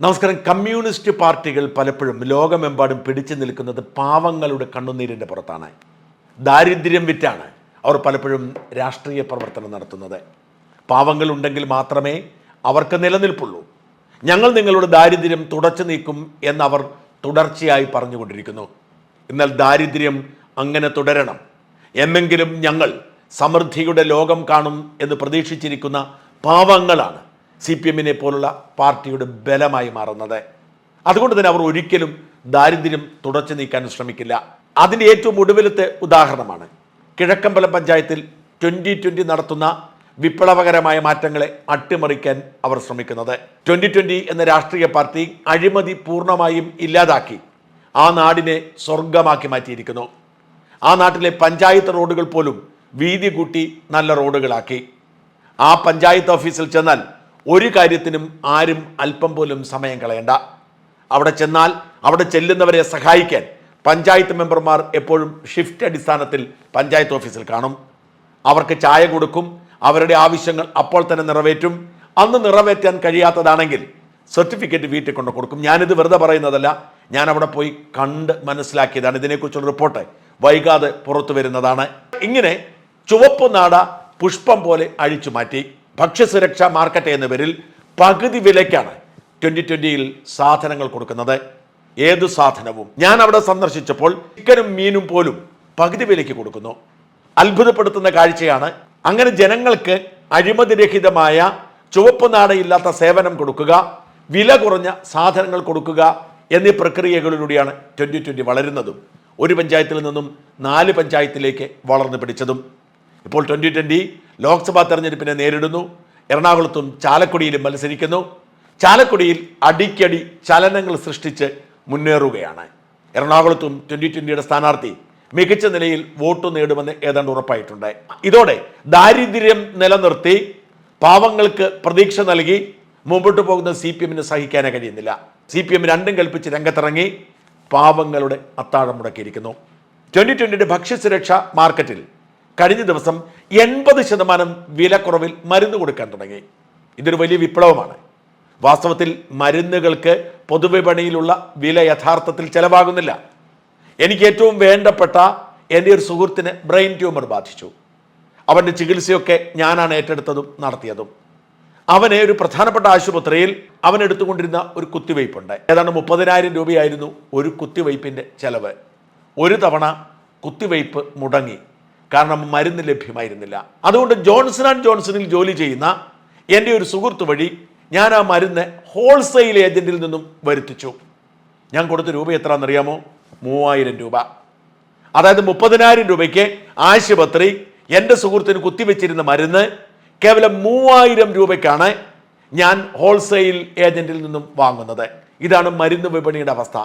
നമസ്കാരം. കമ്മ്യൂണിസ്റ്റ് പാർട്ടികൾ പലപ്പോഴും ലോകമെമ്പാടും പിടിച്ചു നിൽക്കുന്നത് പാവങ്ങളുടെ കണ്ണുനീരിന്റെ പുറത്താണ്. ദാരിദ്ര്യം വിറ്റാണ് അവർ പലപ്പോഴും രാഷ്ട്രീയ പ്രവർത്തനം നടത്തുന്നത്. പാവങ്ങളുണ്ടെങ്കിൽ മാത്രമേ അവർക്ക് നിലനിൽപ്പുള്ളൂ. ഞങ്ങൾ നിങ്ങളുടെ ദാരിദ്ര്യം തുടച്ചു നീക്കും എന്നവർ തുടർച്ചയായി പറഞ്ഞുകൊണ്ടിരിക്കുന്നു. എന്നാൽ ദാരിദ്ര്യം അങ്ങനെ തുടരണം. എന്നെങ്കിലും ഞങ്ങൾ സമൃദ്ധിയുടെ ലോകം കാണും എന്ന് പ്രതീക്ഷിച്ചിരിക്കുന്ന പാവങ്ങളാണ്. സി പി എമ്മിനെ പോലുള്ള പാർട്ടിയുടെ ബലമായി മാറുന്നത്. അതുകൊണ്ട് തന്നെ അവർ ഒരിക്കലും ദാരിദ്ര്യം തുടച്ചു നീക്കാൻ ശ്രമിക്കില്ല. അതിന്റെ ഏറ്റവും ഒടുവിലത്തെ ഉദാഹരണമാണ് കിഴക്കമ്പലം പഞ്ചായത്തിൽ ട്വന്റി ട്വന്റി നടത്തുന്ന വിപ്ലവകരമായ മാറ്റങ്ങളെ അട്ടിമറിക്കാൻ അവർ ശ്രമിക്കുന്നത്. ട്വന്റി ട്വന്റി എന്ന രാഷ്ട്രീയ പാർട്ടി അഴിമതി പൂർണമായും ഇല്ലാതാക്കി ആ നാടിനെ സ്വർഗമാക്കി മാറ്റിയിരിക്കുന്നു. ആ നാട്ടിലെ പഞ്ചായത്ത് റോഡുകൾ പോലും വീതി കൂട്ടി നല്ല റോഡുകളാക്കി. ആ പഞ്ചായത്ത് ഓഫീസിൽ ചെന്നാൽ ഒരു കാര്യത്തിനും ആരും അല്പം പോലും സമയം കളയണ്ട. അവിടെ ചെന്നാൽ അവിടെ ചെല്ലുന്നവരെ സഹായിക്കാൻ പഞ്ചായത്ത് മെമ്പർമാർ എപ്പോഴും ഷിഫ്റ്റ് അടിസ്ഥാനത്തിൽ പഞ്ചായത്ത് ഓഫീസിൽ കാണും. അവർക്ക് ചായ കൊടുക്കും അവരുടെ ആവശ്യങ്ങൾ അപ്പോൾ തന്നെ നിറവേറ്റും. അന്ന് നിറവേറ്റാൻ കഴിയാത്തതാണെങ്കിൽ സർട്ടിഫിക്കറ്റ് വീട്ടിൽ കൊണ്ട് കൊടുക്കും. ഞാനിത് വെറുതെ പറയുന്നതല്ല ഞാൻ അവിടെ പോയി കണ്ട് മനസ്സിലാക്കിയതാണ്. ഇതിനെക്കുറിച്ചുള്ള റിപ്പോർട്ട് വൈകാതെ പുറത്തു വരുന്നതാണ്. ഇങ്ങനെ ചുവപ്പ് നാട പുഷ്പം പോലെ അഴിച്ചു മാറ്റി. ഭക്ഷ്യസുരക്ഷാ മാർക്കറ്റ് എന്ന പേരിൽ പകുതി വിലയ്ക്കാണ് ട്വന്റി ട്വന്റിയിൽ സാധനങ്ങൾ കൊടുക്കുന്നത്. ഏത് സാധനവും. ഞാൻ അവിടെ സന്ദർശിച്ചപ്പോൾ ചിക്കനും മീനും പോലും പകുതി വിലയ്ക്ക് കൊടുക്കുന്നു. അത്ഭുതപ്പെടുത്തുന്ന കാഴ്ചയാണ്. അങ്ങനെ ജനങ്ങൾക്ക് അഴിമതിരഹിതമായ ചുവപ്പ് നാടയില്ലാത്ത സേവനം കൊടുക്കുക വില കുറഞ്ഞ സാധനങ്ങൾ കൊടുക്കുക എന്നീ പ്രക്രിയകളിലൂടെയാണ് ട്വന്റി ട്വന്റി വളരുന്നതും. ഒരു പഞ്ചായത്തിൽ നിന്നും നാല് പഞ്ചായത്തിലേക്ക് വളർന്നു പിടിച്ചതും. ഇപ്പോൾ ട്വന്റി ട്വന്റി ലോക്സഭാ തെരഞ്ഞെടുപ്പിനെ നേരിടുന്നു. എറണാകുളത്തും ചാലക്കുടിയിലും മത്സരിക്കുന്നു. ചാലക്കുടിയിൽ അടിക്കടി ചലനങ്ങൾ സൃഷ്ടിച്ച് മുന്നേറുകയാണ്. എറണാകുളത്തും ട്വന്റി ട്വന്റിയുടെ സ്ഥാനാർത്ഥി മികച്ച നിലയിൽ വോട്ട് നേടുമെന്ന് ഏതാണ്ട് ഉറപ്പായിട്ടുണ്ട്. ഇതോടെ ദാരിദ്ര്യം നിലനിർത്തി പാവങ്ങൾക്ക് പ്രതീക്ഷ നൽകി മുമ്പോട്ട് പോകുന്ന സി പി എമ്മിന് സഹിക്കാനേ കഴിയുന്നില്ല. സി പി എം രണ്ടും കൽപ്പിച്ച് രംഗത്തിറങ്ങി പാവങ്ങളുടെ അത്താഴം മുടക്കിയിരിക്കുന്നു. ട്വന്റി ട്വന്റിയുടെ ഭക്ഷ്യസുരക്ഷ മാർക്കറ്റിൽ കഴിഞ്ഞ ദിവസം എൺപത് ശതമാനം വിലക്കുറവിൽ മരുന്ന് കൊടുക്കാൻ തുടങ്ങി. ഇതൊരു വലിയ വിപ്ലവമാണ്. വാസ്തവത്തിൽ മരുന്നുകൾക്ക് പൊതുവിപണിയിലുള്ള വില യഥാർത്ഥത്തിൽ ചെലവാകുന്നില്ല. എനിക്ക് ഏറ്റവും വേണ്ടപ്പെട്ട എന്റെ ഒരു സുഹൃത്തിന് ബ്രെയിൻ ട്യൂമർ ബാധിച്ചു. അവന്റെ ചികിത്സയൊക്കെ ഞാനാണ് ഏറ്റെടുത്തതും നടത്തിയതും. അവനെ ഒരു പ്രധാനപ്പെട്ട ആശുപത്രിയിൽ അവൻ എടുത്തുകൊണ്ടിരുന്ന ഒരു കുത്തിവയ്പ്പുണ്ട്. ഏതാണ്ട് മുപ്പതിനായിരം രൂപയായിരുന്നു ഒരു കുത്തിവയ്പ്പിന്റെ ചെലവ്. ഒരു തവണ കുത്തിവയ്പ്പ് മുടങ്ങി. കാരണം മരുന്ന് ലഭ്യമായിരുന്നില്ല. അതുകൊണ്ട് ജോൺസൺ ആൻഡ് ജോൺസണിൽ ജോലി ചെയ്യുന്ന എന്റെ ഒരു സുഹൃത്ത് വഴി ഞാൻ ആ മരുന്ന് ഹോൾസെയിൽ ഏജന്റിൽ നിന്നും വരുത്തിച്ചു. ഞാൻ കൊടുത്ത രൂപ എത്രയാണെന്നറിയാമോ മൂവായിരം രൂപ. അതായത് മുപ്പതിനായിരം രൂപയ്ക്ക് ആശുപത്രി എന്റെ സുഹൃത്തിന് കുത്തിവെച്ചിരുന്ന മരുന്ന് കേവലം മൂവായിരം രൂപയ്ക്കാണ് ഞാൻ ഹോൾസെയിൽ ഏജന്റിൽ നിന്നും വാങ്ങുന്നത്. ഇതാണ് മരുന്ന് വിപണിയുടെ അവസ്ഥ.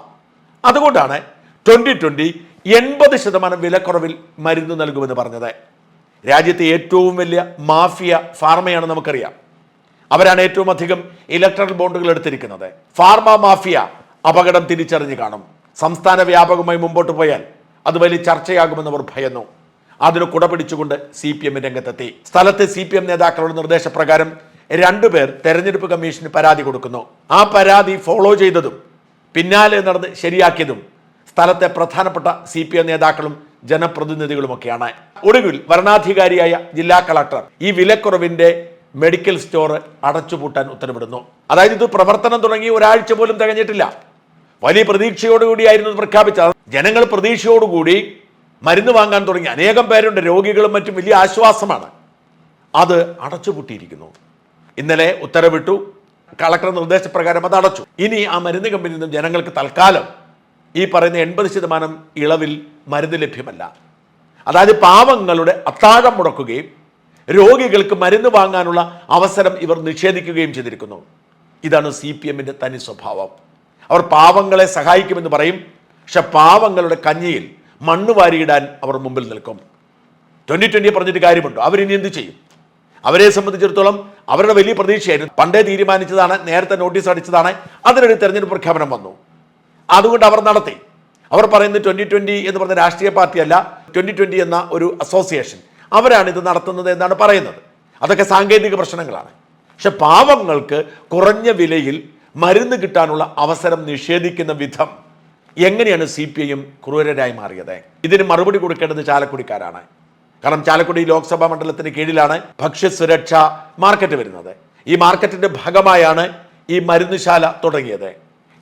അതുകൊണ്ടാണ് ട്വന്റി ട്വന്റി എൺപത് ശതമാനം വിലക്കുറവിൽ മരുന്ന് നൽകുമെന്ന് പറഞ്ഞത്. രാജ്യത്തെ ഏറ്റവും വലിയ മാഫിയ ഫാർമയാണ് നമുക്കറിയാം. അവരാണ് ഏറ്റവും അധികം ഇലക്ട്രൽ ബോണ്ടുകൾ എടുത്തിരിക്കുന്നത്. ഫാർമ മാഫിയ അപകടം തിരിച്ചറിഞ്ഞു കാണും. സംസ്ഥാന വ്യാപകമായി മുമ്പോട്ട് പോയാൽ അത് വലിയ ചർച്ചയാകുമെന്നവർ ഭയന്നു. അതിന് കുട പിടിച്ചുകൊണ്ട് സി പി എം രംഗത്തെത്തി. സ്ഥലത്തെ സി പി എം നേതാക്കളുടെ നിർദ്ദേശപ്രകാരം രണ്ടുപേർ തെരഞ്ഞെടുപ്പ് കമ്മീഷന് പരാതി കൊടുക്കുന്നു. ആ പരാതി ഫോളോ ചെയ്തതും പിന്നാലെ നടന്ന് ശരിയാക്കിയതും സ്ഥലത്തെ പ്രധാനപ്പെട്ട സി പി എം നേതാക്കളും ജനപ്രതിനിധികളുമൊക്കെയാണ്. ഒടുവിൽ വരണാധികാരിയായ ജില്ലാ കളക്ടർ ഈ വിലക്കുറവിന്റെ മെഡിക്കൽ സ്റ്റോർ അടച്ചുപൂട്ടാൻ ഉത്തരവിടുന്നു. അതായത് ഇത് പ്രവർത്തനം തുടങ്ങി ഒരാഴ്ച പോലും തികഞ്ഞിട്ടില്ല. വലിയ പ്രതീക്ഷയോടുകൂടിയായിരുന്നു പ്രഖ്യാപിച്ചത്. ജനങ്ങൾ പ്രതീക്ഷയോടുകൂടി മരുന്ന് വാങ്ങാൻ തുടങ്ങി. അനേകം പേരുണ്ട്. രോഗികളും മറ്റും വലിയ ആശ്വാസമാണ്. അത് അടച്ചുപൂട്ടിയിരിക്കുന്നു. ഇന്നലെ ഉത്തരവിട്ടു. കളക്ടർ നിർദ്ദേശപ്രകാരം അത് അടച്ചു. ഇനി ആ മരുന്ന് കമ്പനിയിൽ നിന്നും ജനങ്ങൾക്ക് തൽക്കാലം ഈ പറയുന്ന എൺപത് ശതമാനം ഇളവിൽ മരുന്ന് ലഭ്യമല്ല. അതായത് പാവങ്ങളുടെ അത്താഴം മുടക്കുകയും രോഗികൾക്ക് മരുന്ന് വാങ്ങാനുള്ള അവസരം ഇവർ നിഷേധിക്കുകയും ചെയ്തിരിക്കുന്നു. ഇതാണ് സി പി എമ്മിന്റെ തനി സ്വഭാവം. അവർ പാവങ്ങളെ സഹായിക്കുമെന്ന് പറയും. പക്ഷെ പാവങ്ങളുടെ കഞ്ഞിയിൽ മണ്ണ് വാരിയിടാൻ അവർ മുമ്പിൽ നിൽക്കും. ട്വന്റി ട്വന്റി പറഞ്ഞിട്ട് കാര്യമുണ്ടോ? അവരിനി എന്ത് ചെയ്യും? അവരെ സംബന്ധിച്ചിടത്തോളം അവരുടെ വലിയ പ്രതീക്ഷയായിരുന്നു. പണ്ടേ തീരുമാനിച്ചതാണ് നേരത്തെ നോട്ടീസ് അടിച്ചതാണ്. അതിനൊരു തെരഞ്ഞെടുപ്പ് പ്രഖ്യാപനം വന്നു. അതുകൊണ്ട് അവർ നടത്തി. അവർ പറയുന്നത് ട്വന്റി ട്വന്റി എന്ന് പറഞ്ഞ രാഷ്ട്രീയ പാർട്ടിയല്ല ട്വന്റി ട്വന്റി എന്ന ഒരു അസോസിയേഷൻ. അവരാണ് ഇത് നടത്തുന്നത് എന്നാണ് പറയുന്നത്. അതൊക്കെ സാങ്കേതിക പ്രശ്നങ്ങളാണ്. പക്ഷെ പാവങ്ങൾക്ക് കുറഞ്ഞ വിലയിൽ മരുന്ന് കിട്ടാനുള്ള അവസരം നിഷേധിക്കുന്ന വിധം എങ്ങനെയാണ് സി പി ഐയും ക്രൂരരായി മാറിയത്? ഇതിന് മറുപടി കൊടുക്കേണ്ടത് ചാലക്കുടിക്കാരാണ്. കാരണം ചാലക്കുടി ലോക്സഭാ മണ്ഡലത്തിന് കീഴിലാണ് ഭക്ഷ്യസുരക്ഷ മാർക്കറ്റ് വരുന്നത്. ഈ മാർക്കറ്റിന്റെ ഭാഗമായാണ് ഈ മരുന്നുശാല തുടങ്ങിയത്.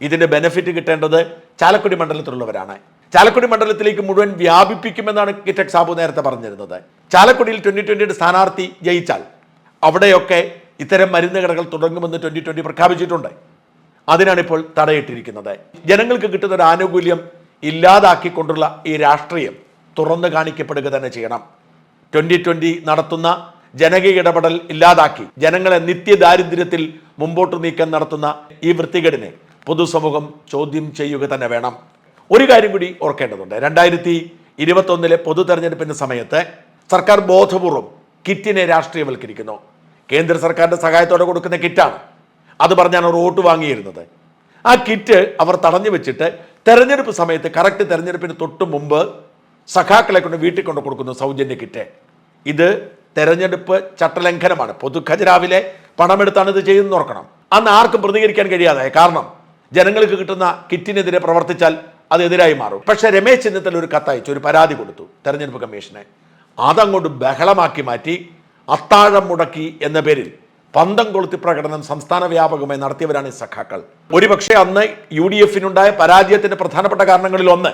ഇതിന്റെ ബെനിഫിറ്റ് കിട്ടേണ്ടത് ചാലക്കുടി മണ്ഡലത്തിലുള്ളവരാണ്. ചാലക്കുടി മണ്ഡലത്തിലേക്ക് മുഴുവൻ വ്യാപിപ്പിക്കുമെന്നാണ് കിറ്റക് സാബു നേരത്തെ പറഞ്ഞിരുന്നത്. ചാലക്കുടിയിൽ ട്വന്റി ട്വന്റിയുടെ സ്ഥാനാർത്ഥി ജയിച്ചാൽ അവിടെയൊക്കെ ഇത്തരം മരുന്ന് കടകൾ തുടങ്ങുമെന്ന് ട്വന്റി ട്വന്റി പ്രഖ്യാപിച്ചിട്ടുണ്ട്. അതിനാണ് ഇപ്പോൾ തടയിട്ടിരിക്കുന്നത്. ജനങ്ങൾക്ക് കിട്ടുന്ന ഒരു ആനുകൂല്യം ഇല്ലാതാക്കിക്കൊണ്ടുള്ള ഈ രാഷ്ട്രീയം തുറന്നു കാണിക്കപ്പെടുക തന്നെ ചെയ്യണം. ട്വന്റി ട്വന്റി നടത്തുന്ന ജനകീയ ഇടപെടൽ ഇല്ലാതാക്കി ജനങ്ങളെ നിത്യദാരിദ്ര്യത്തിൽ മുമ്പോട്ട് നീക്കം നടത്തുന്ന ഈ വൃത്തികേടിനെ പൊതുസമൂഹം ചോദ്യം ചെയ്യുക തന്നെ വേണം. ഒരു കാര്യം കൂടി ഓർക്കേണ്ടതുണ്ട്. രണ്ടായിരത്തി ഇരുപത്തൊന്നിലെ പൊതു തെരഞ്ഞെടുപ്പിന്റെ സമയത്ത് സർക്കാർ ബോധപൂർവം കിറ്റിനെ രാഷ്ട്രീയവൽക്കരിക്കുന്നു. കേന്ദ്ര സർക്കാരിന്റെ സഹായത്തോടെ കൊടുക്കുന്ന കിറ്റാണ്. അത് പറഞ്ഞാണ് അവർ വോട്ട് വാങ്ങിയിരുന്നത്. ആ കിറ്റ് അവർ തടഞ്ഞു വെച്ചിട്ട് തെരഞ്ഞെടുപ്പ് സമയത്ത് കറക്റ്റ് തെരഞ്ഞെടുപ്പിന് തൊട്ട് മുമ്പ് സഖാക്കളെ കൊണ്ട് വീട്ടിൽ കൊണ്ട് കൊടുക്കുന്നു സൗജന്യ കിറ്റ്. ഇത് തെരഞ്ഞെടുപ്പ് ചട്ടലംഘനമാണ്. പൊതു ഖജരാവിലെ പണമെടുത്താണ് ഇത് ചെയ്തെന്ന് ഓർക്കണം. അന്ന് ആർക്കും പ്രതികരിക്കാൻ കഴിയാതായി. കാരണം ജനങ്ങൾക്ക് കിട്ടുന്ന കിറ്റിനെതിരെ പ്രവർത്തിച്ചാൽ അത് എതിരായി മാറും. പക്ഷേ രമേശ് ചെന്നിത്തല ഒരു കത്തയച്ചു ഒരു പരാതി കൊടുത്തു തെരഞ്ഞെടുപ്പ് കമ്മീഷനെ. അതങ്ങോട്ട് ബഹളമാക്കി മാറ്റി അത്താഴം മുടക്കി എന്ന പേരിൽ പന്തം കൊളുത്തി പ്രകടനം സംസ്ഥാന വ്യാപകമായി നടത്തിയവരാണ് ഈ സഖാക്കൾ. ഒരുപക്ഷെ അന്ന് യു ഡി എഫിനുണ്ടായ പരാജയത്തിന്റെ പ്രധാനപ്പെട്ട കാരണങ്ങളിൽ ഒന്ന്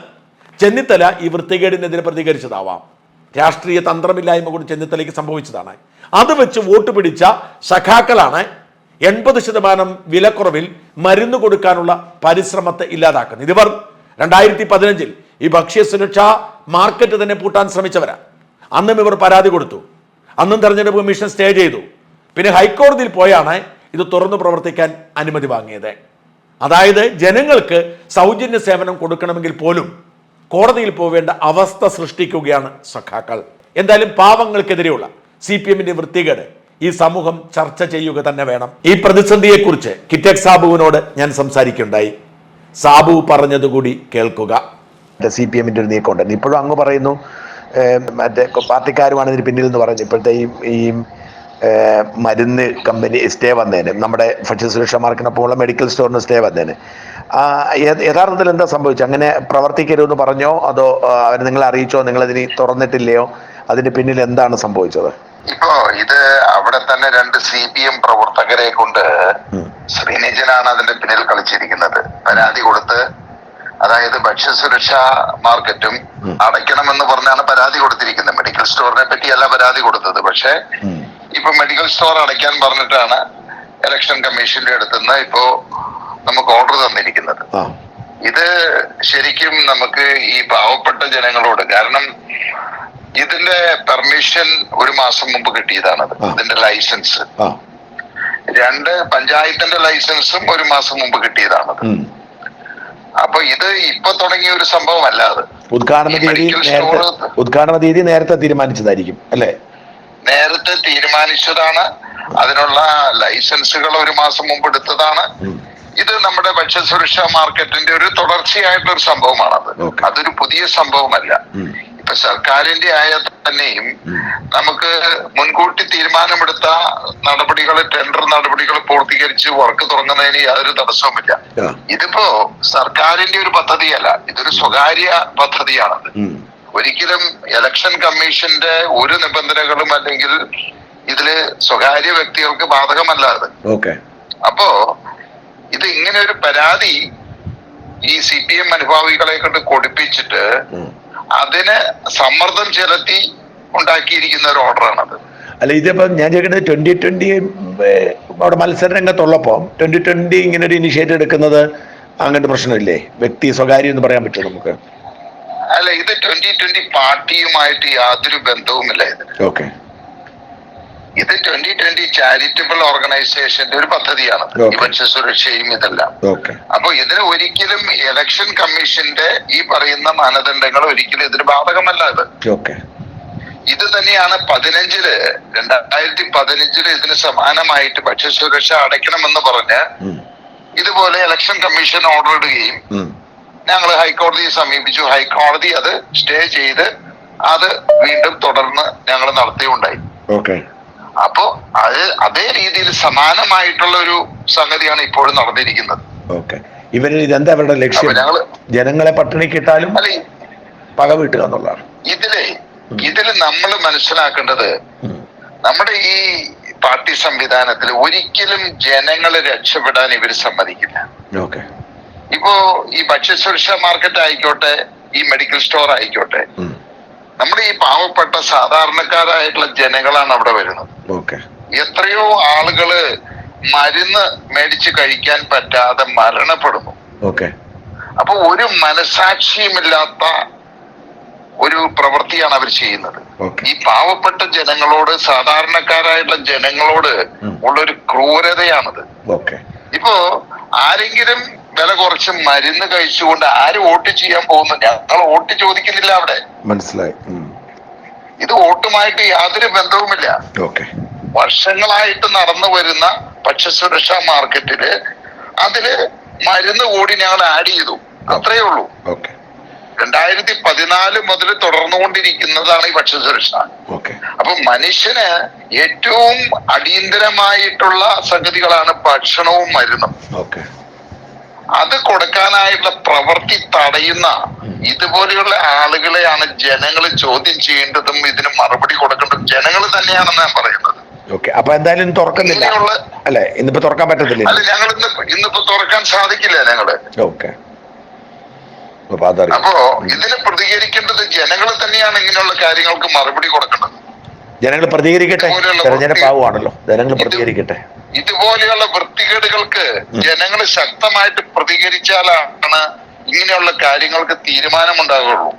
ചെന്നിത്തല ഈ വൃത്തികേടിനെതിരെ പ്രതികരിച്ചതാവാം. രാഷ്ട്രീയ തന്ത്രമില്ലായ്മ കൊണ്ട് ചെന്നിത്തലയ്ക്ക് സംഭവിച്ചതാണ്. അത് വെച്ച് വോട്ട് പിടിച്ച സഖാക്കളാണ് എൺപത് ശതമാനം വിലക്കുറവിൽ മരുന്ന് കൊടുക്കാനുള്ള പരിശ്രമത്തെ ഇല്ലാതാക്കുന്നു. ഇതിവർ രണ്ടായിരത്തി പതിനഞ്ചിൽ ഈ ഭക്ഷ്യ സുരക്ഷാ മാർക്കറ്റ് തന്നെ പൂട്ടാൻ ശ്രമിച്ചവരാ. അന്നും ഇവർ പരാതി കൊടുത്തു. അന്നും തെരഞ്ഞെടുപ്പ് കമ്മീഷൻ സ്റ്റേ ചെയ്തു. പിന്നെ ഹൈക്കോടതിയിൽ പോയാണ് ഇത് തുറന്നു പ്രവർത്തിക്കാൻ അനുമതി വാങ്ങിയത്. അതായത് ജനങ്ങൾക്ക് സൗജന്യ സേവനം കൊടുക്കണമെങ്കിൽ പോലും കോടതിയിൽ പോവേണ്ട അവസ്ഥ സൃഷ്ടിക്കുകയാണ് സഖാക്കൾ. എന്തായാലും പാവങ്ങൾക്കെതിരെയുള്ള സി പി എമ്മിന്റെ വൃത്തികേട് ഈ സമൂഹം ചർച്ച ചെയ്യുക തന്നെ വേണം. ഈ പ്രതിസന്ധിയെക്കുറിച്ച് കിറ്റക് സാബുവിനോട് ഞാൻ സംസാരിക്കുകയുണ്ടായി. സാബു പറഞ്ഞതുകൂടി കേൾക്കുക. സി പി എമ്മിന്റെ ഒരു നീക്കമുണ്ട് ഇപ്പോഴും അങ്ങ് പറയുന്നു മറ്റേ പാർട്ടിക്കാരുമാണ് ഇതിന് പിന്നിൽ എന്ന് പറഞ്ഞു. ഇപ്പോഴത്തെ ഈ മരുന്ന് കമ്പനി സ്റ്റേ വന്നതിന് നമ്മുടെ ഭക്ഷ്യ സുരക്ഷാ മാർക്കിനൊപ്പമുള്ള മെഡിക്കൽ സ്റ്റോറിന് സ്റ്റേ വന്നതിന് യഥാർത്ഥത്തിൽ എന്താ സംഭവിച്ചത്? അങ്ങനെ പ്രവർത്തിക്കരുതെന്ന് പറഞ്ഞോ? അതോ അവർ നിങ്ങളെ അറിയിച്ചോ? നിങ്ങളതിന് തുറന്നിട്ടില്ലയോ? അതിന് പിന്നിൽ എന്താണ് സംഭവിച്ചത്? ഇപ്പോ ഇത് അവിടെ തന്നെ രണ്ട് സി പി എം പ്രവർത്തകരെ കൊണ്ട് ശ്രീനിജനാണ് അതിന്റെ പിന്നിൽ കളിച്ചിരിക്കുന്നത്. പരാതി കൊടുത്ത് അതായത് ഭക്ഷ്യസുരക്ഷാ മാർക്കറ്റും അടയ്ക്കണമെന്ന് പറഞ്ഞാണ് പരാതി കൊടുത്തിരിക്കുന്നത്. മെഡിക്കൽ സ്റ്റോറിനെ പറ്റിയല്ല പരാതി കൊടുത്തത്. പക്ഷെ. ഇപ്പൊ മെഡിക്കൽ സ്റ്റോർ അടയ്ക്കാൻ പറഞ്ഞിട്ടാണ് ഇലക്ഷൻ കമ്മീഷന്റെ അടുത്തുനിന്ന് ഇപ്പോ നമുക്ക് ഓർഡർ തന്നിരിക്കുന്നത്. ഇത് ശരിക്കും നമുക്ക് ഈ പാവപ്പെട്ട ജനങ്ങളോട് കാരണം ഇതിന്റെ പെർമിഷൻ ഒരു മാസം മുമ്പ് കിട്ടിയതാണത്. ഇതിന്റെ ലൈസൻസ് രണ്ട് പഞ്ചായത്തിന്റെ ലൈസൻസും ഒരു മാസം മുമ്പ് കിട്ടിയതാണത്. അപ്പൊ ഇത് ഇപ്പൊ തുടങ്ങിയ ഒരു സംഭവമല്ല അത്. ഉദ്ഘാടന തീയതി ഉദ്ഘാടന തീയതി നേരത്തെ തീരുമാനിച്ചതായിരിക്കും അല്ലേ? നേരത്തെ തീരുമാനിച്ചതാണ്. അതിനുള്ള ലൈസൻസുകൾ ഒരു മാസം മുമ്പ് എടുത്തതാണ്. ഇത് നമ്മുടെ ഭക്ഷ്യസുരക്ഷാ മാർക്കറ്റിന്റെ ഒരു തുടർച്ചയായിട്ടുള്ള ഒരു സംഭവമാണത്. അതൊരു പുതിയ സംഭവമല്ല. സർക്കാരിന്റെ ആയ തന്നെയും നമുക്ക് മുൻകൂട്ടി തീരുമാനമെടുത്ത നടപടികൾ ടെൻഡർ നടപടികൾ പൂർത്തീകരിച്ച് വർക്ക് തുടങ്ങുന്നതിന് യാതൊരു തടസ്സവുമില്ല. ഇതിപ്പോ സർക്കാരിന്റെ ഒരു പദ്ധതിയല്ല ഇതൊരു സ്വകാര്യ പദ്ധതിയാണത്. ഒരിക്കലും ഇലക്ഷൻ കമ്മീഷന്റെ ഒരു നിബന്ധനകളും അല്ലെങ്കിൽ ഇതിൽ സ്വകാര്യ വ്യക്തികൾക്ക് ബാധകമല്ല അത് ഓക്കെ. അപ്പോ ഇത് ഇങ്ങനെ ഒരു പരാതി ഈ സി പി എം അനുഭാവികളെ കൊണ്ട് കൊടുപ്പിച്ചിട്ട്. അതിന് സമ്മർദ്ദം ചെലുത്തി ഉണ്ടാക്കിയിരിക്കുന്ന ഒരു ഓർഡറാണത്. അല്ല ഇതിപ്പോ ഞാൻ ചോദിക്കുന്നത് ട്വന്റി ട്വന്റി അവിടെ മത്സര രംഗത്തുള്ളപ്പോൾ ട്വന്റി ട്വന്റി ഇങ്ങനെ ഒരു ഇനിഷ്യേറ്റീവ് എടുക്കുന്നത് അങ്ങനത്തെ പ്രശ്നമില്ലേ? വ്യക്തി സ്വകാര്യം എന്ന് പറയാൻ പറ്റുമോ നമുക്ക്? അല്ല ഇത് ട്വന്റി ട്വന്റി പാർട്ടിയുമായിട്ട് യാതൊരു ബന്ധവുമില്ല ഇതിന്. ഓക്കെ ഇത് ട്വന്റി ട്വന്റി ചാരിറ്റബിൾ ഓർഗനൈസേഷന്റെ ഒരു പദ്ധതിയാണ്. ഈ സുരക്ഷയും ഇതെല്ലാം. അപ്പൊ ഇതിന് ഒരിക്കലും ഇലക്ഷൻ കമ്മീഷന്റെ ഈ പറയുന്ന മാനദണ്ഡങ്ങൾ ഒരിക്കലും ഇതിന് ബാധകമല്ല ഇത്. ഇത് തന്നെയാണ് പതിനഞ്ചിൽ രണ്ടായിരത്തി പതിനഞ്ചിൽ ഇതിന് സമാനമായിട്ട് ഭക്ഷ്യസുരക്ഷ അടയ്ക്കണമെന്ന് പറഞ്ഞ് ഇതുപോലെ ഇലക്ഷൻ കമ്മീഷൻ ഓർഡർ ഇടുകയും ഞങ്ങൾ ഹൈക്കോടതിയെ സമീപിച്ചു. ഹൈക്കോടതി അത് സ്റ്റേ ചെയ്ത് അത് വീണ്ടും തുടർന്ന് ഞങ്ങൾ നടത്തിയുണ്ടായി. അപ്പോ അത് അതേ രീതിയിൽ സമാനമായിട്ടുള്ള ഒരു സംഗതിയാണ് ഇപ്പോഴും നടന്നിരിക്കുന്നത്. ഓക്കെ ഇവരിൽ ഇതെന്താ അവരുടെ ലക്ഷ്യം? ഞങ്ങൾ ജനങ്ങളെ പട്ടിണിക്കിട്ടാലും പക വീട്ടുക എന്നുള്ളതാണ്. ഇതിൽ ഇതിൽ നമ്മൾ മനസ്സിലാക്കേണ്ടത് നമ്മുടെ ഈ പാർട്ടി സംവിധാനത്തിൽ ഒരിക്കലും ജനങ്ങളെ രക്ഷപ്പെടാൻ ഇവർ സമ്മതിക്കില്ല. ഓക്കെ ഇപ്പോ ഈ ഭക്ഷ്യസുരക്ഷാ മാർക്കറ്റ് ആയിക്കോട്ടെ ഈ മെഡിക്കൽ സ്റ്റോർ ആയിക്കോട്ടെ. നമ്മുടെ ഈ പാവപ്പെട്ട സാധാരണക്കാരായിട്ടുള്ള ജനങ്ങളാണ് അവിടെ വരുന്നത്. എത്രയോ ആളുകൾ മരുന്ന് മേടിച്ച് കഴിക്കാൻ പറ്റാതെ മരണപ്പെടുന്നു. ഓക്കെ. അപ്പൊ ഒരു മനസാക്ഷിയുമില്ലാത്ത ഒരു പ്രവൃത്തിയാണ് അവർ ചെയ്യുന്നത്. ഈ പാവപ്പെട്ട ജനങ്ങളോട് സാധാരണക്കാരായിട്ടുള്ള ജനങ്ങളോട് ഉള്ള ഉള്ളൊരു ക്രൂരതയാണത്. ഓക്കെ. ഇപ്പോ ആരെങ്കിലും വില കുറച്ച് മരുന്ന് കഴിച്ചുകൊണ്ട് ആര് വോട്ട് ചെയ്യാൻ പോകുന്നു? ഞങ്ങൾ വോട്ട് ചോദിക്കുന്നില്ല അവിടെ. മനസ്സിലായി. ഇത് വോട്ടുമായിട്ട് യാതൊരു ബന്ധവുമില്ല. ഓക്കെ. വർഷങ്ങളായിട്ട് നടന്നു വരുന്ന ഭക്ഷ്യസുരക്ഷാ മാർക്കറ്റിൽ അതിൽ മരുന്ന് കൂടി ഞങ്ങൾ ആഡ് ചെയ്തു. അത്രയേ ഉള്ളൂ. രണ്ടായിരത്തി പതിനാല് മുതൽ തുടർന്നുകൊണ്ടിരിക്കുന്നതാണ് ഈ ഭക്ഷ്യസുരക്ഷ അപ്പൊ മനുഷ്യന് ഏറ്റവും അടിയന്തരമായിട്ടുള്ള സംഗതികളാണ് ഭക്ഷണവും മരുന്നും. അത് കൊടുക്കാനായിട്ടുള്ള പ്രവൃത്തി തടയുന്ന ഇതുപോലെയുള്ള ആളുകളെയാണ് ജനങ്ങൾ ചോദ്യം ചെയ്യേണ്ടതും ഇതിന് മറുപടി കൊടുക്കേണ്ടതും ജനങ്ങൾ തന്നെയാണെന്ന് ഞാൻ പറയുന്നത്. ഓക്കെ. അപ്പൊ എന്തായാലും തുറക്കുന്നില്ല. അല്ലെ? ഇന്നിപ്പോ തുറക്കാൻ പറ്റത്തില്ല? അല്ല ഞങ്ങൾ ഇന്ന് ഇന്നിപ്പോ തുറക്കാൻ സാധിക്കില്ല ഞങ്ങൾ. ഓക്കെ. അപ്പൊ ഇതിന് പ്രതികരിക്കേണ്ടത് ജനങ്ങൾ തന്നെയാണ് ഇങ്ങനെയുള്ള കാര്യങ്ങൾക്ക് മറുപടി കൊടുക്കേണ്ടത്. ജനങ്ങൾ പ്രതികരിക്കട്ടെ? തെരഞ്ഞെടുപ്പ് ആവുകയാണല്ലോ. ജനങ്ങൾ പ്രതികരിക്കട്ടെ? ഇതുപോലെയുള്ള വൃത്തികേടുകൾക്ക് ജനങ്ങൾ ശക്തമായിട്ട് പ്രതികരിച്ചാലാണ് ഇങ്ങനെയുള്ള കാര്യങ്ങൾക്ക് തീരുമാനമുണ്ടാകുള്ളൂ